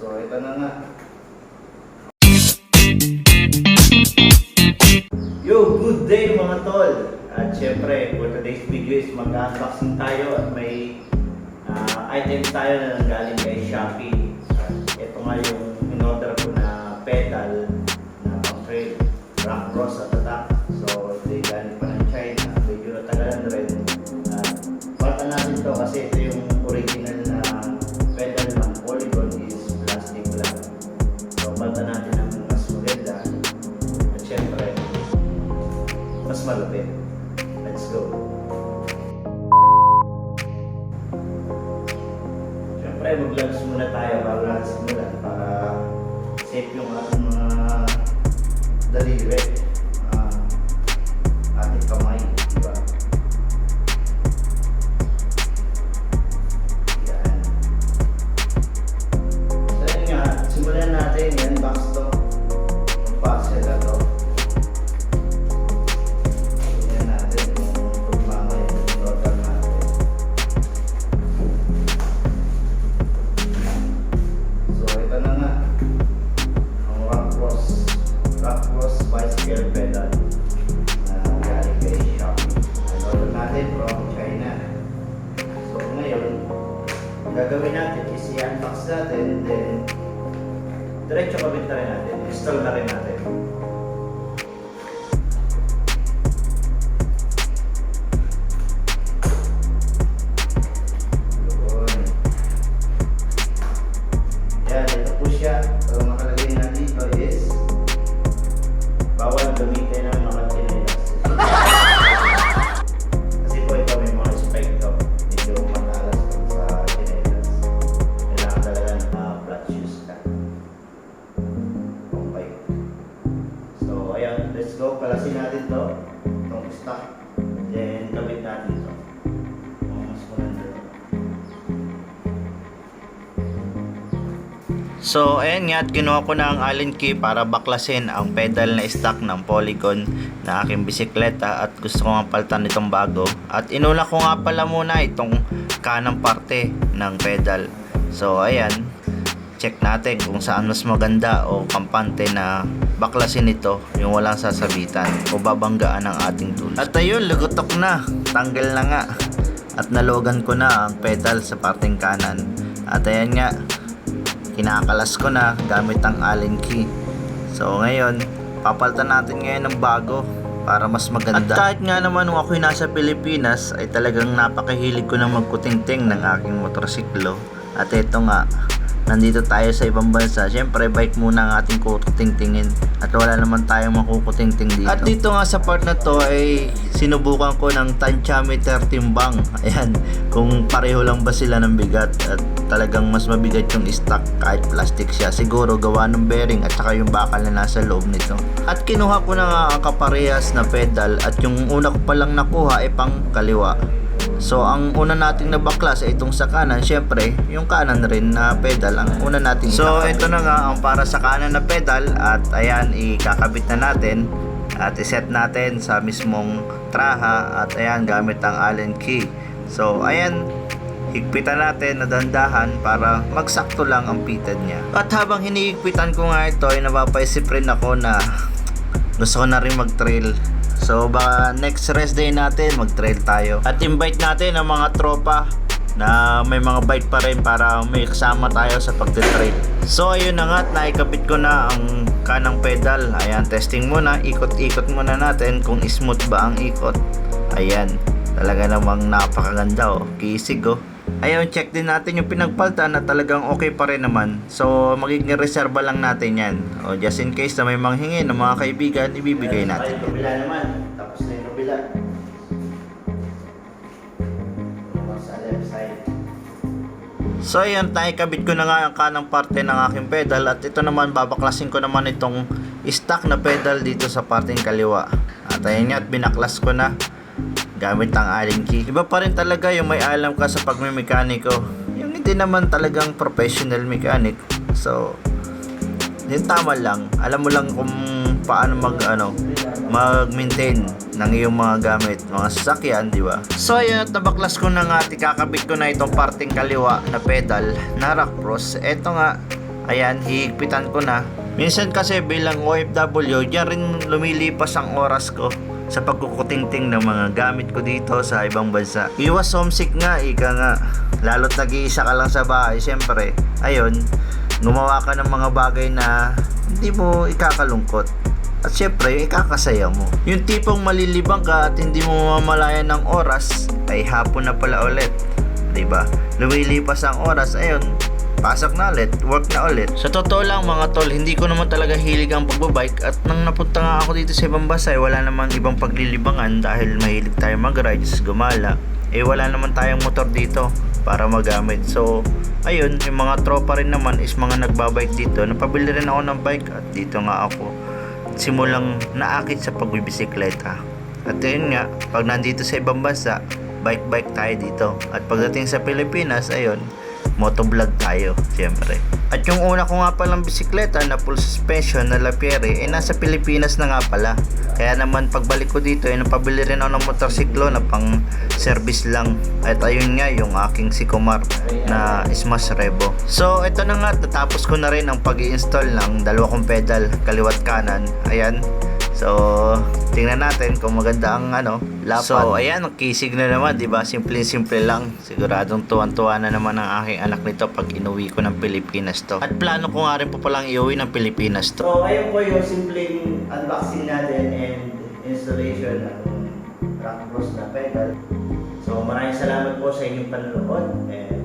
So, ito na nga. Yo, good day mga tol! At syempre, for today's video is mag-unboxing tayo at may ah, items tayo na nanggaling kay Shopee. At ito nga yung in-order ko na pedal na pang-trail, rock cross at attack. So, ito yung galing pa ng China. Medyo natagalan rin. At palitan natin to kasi ito yung natin. Install na go. Kalasin natin to. Itong stock. Then, gawin natin to. So, ayan nga at kinuha ko na ang Allen key para baklasin ang pedal na stock ng Polygon na aking bisikleta at gusto ko nga palitan itong bago. At inuna ko nga pala muna itong kanang parte ng pedal. So, ayan. Check natin kung saan mas maganda o kampante na baklasin ito yung walang sasabitan o babanggaan ng ating tools. At ayun, lugotok na. Tanggal na nga. At nalogan ko na ang pedal sa parteng kanan. At ayan nga, kinakalas ko na gamit ang Allen key. So ngayon, papalitan natin ngayon ng bago para mas maganda. At kahit nga naman nung ako'y nasa Pilipinas ay talagang napakahilig ko ng magkutingting ng aking motorsiklo. At ito nga, nandito tayo sa ibang bansa. Siyempre, bike muna ang ating kukutingtingin. At wala naman tayong makukutingting dito. At dito nga sa part na to ay sinubukan ko ng tantiameter timbang. Ayan, kung pareho lang ba sila ng bigat. At talagang mas mabigat yung stock kahit plastic siya. Siguro gawa ng bearing at saka yung bakal na nasa loob nito. At kinuha ko na nga ang kaparehas na pedal at yung una ko palang nakuha ay pang kaliwa. So ang una nating nabaklas ay itong sa kanan, syempre yung kanan rin na pedal ang una nating So ito na nga ang para sa kanan na pedal at ayan ikakabit na natin at iset natin sa mismong traha at ayan gamit ang Allen key. So ayan higpitan natin na dandahan para magsakto lang ang pitad niya. At habang hinihigpitan ko nga ito ay napapaisip rin ako na gusto ko na rin mag-trail. So baka next rest day natin mag-trail tayo. At invite natin ang mga tropa na may mga bike pa rin para may kasama tayo sa pagte-trail. So ayun na nga at naikabit ko na ang kanang pedal. Ayan, testing muna. Ikot-ikot muna natin kung smooth ba ang ikot. Ayan, talaga namang napakaganda oh. Kisig oh. Ayun, check din natin yung pinagpaltan na talagang okay pa rin naman. So, magiging reserva lang natin yan. O, just in case na may manghingi ng mga kaibigan, ibibigay natin. Yung kabila naman. Tapos na yung kabila. Sa left side. So ayan, naikabit ko na nga ang kanang parte ng aking pedal at ito naman babaklasin ko naman itong stock na pedal dito sa parteng kaliwa. At ayan nga, at binaklas ko na gamit ang Allen key. Iba pa rin talaga yung may alam ka sa pagmemekaniko. Yung hindi naman talagang professional mechanic. So, yung tama lang. Alam mo lang kung paano mag ano, mag-maintain ng iyong mga gamit, mga sasakyan, di ba? So ayun at nabaklas ko na nga at ikakabit ko na itong parting kaliwa na pedal na rock cross. Eto nga, Ayan, hihigpitan ko na. Minsan kasi bilang OFW, diyan rin lumilipas ang oras ko sa pagkukutingting ng mga gamit ko dito sa ibang bansa. Iwas homesick nga, ika nga. Lalo't nag-iisa ka lang sa bahay, syempre. Ayun, gumawa ka ng mga bagay na hindi mo ikakalungkot. At syempre, ikakasaya mo. Yung tipong malilibang ka at hindi mo mamalayan ng oras, ay hapon na pala ulit. ba? Lumilipas ang oras, ayun, pasok na ulit, work na ulit. Sa totoo lang mga tol, hindi ko naman talaga hilig ang pagbabike at nang napunta nga ako dito sa ibang bansa, eh, wala namang ibang paglilibangan dahil mahilig tayo mag-rides, gumala. Eh wala naman tayong motor dito para magamit. So, ayun, yung mga tropa rin naman is mga nagbabike dito. Napabili rin ako ng bike at dito nga ako simulang naakit sa pagbibisikleta. At yun nga, pag nandito sa ibang bansa, bike-bike tayo dito. At pagdating sa Pilipinas, ayun, motovlog tayo, siyempre. At yung una ko nga palang bisikleta na full suspension na Lapierre, eh nasa Pilipinas na nga pala. Kaya naman pagbalik ko dito, eh napabili rin ako ng motorsiklo na pang service lang. At ayun nga, yung aking Sicomar na Smash Revo. So, ito na nga, tatapos ko na rin ang pag install ng dalawa kong pedal, kaliwat kanan. Ayan, So, tingnan natin kung maganda ang ano, lapad. So, ayan, ang kisig na naman, di ba? Simple-simple lang. Siguradong tuwan-tuwa na naman ang aking anak nito pag inuwi ko ng Pilipinas to. At plano ko nga rin po palang iuwi ng Pilipinas to. So, ayun po yung simpleng unboxing natin and installation ng Rock Bros na pedal. So, maraming salamat po sa inyong panonood and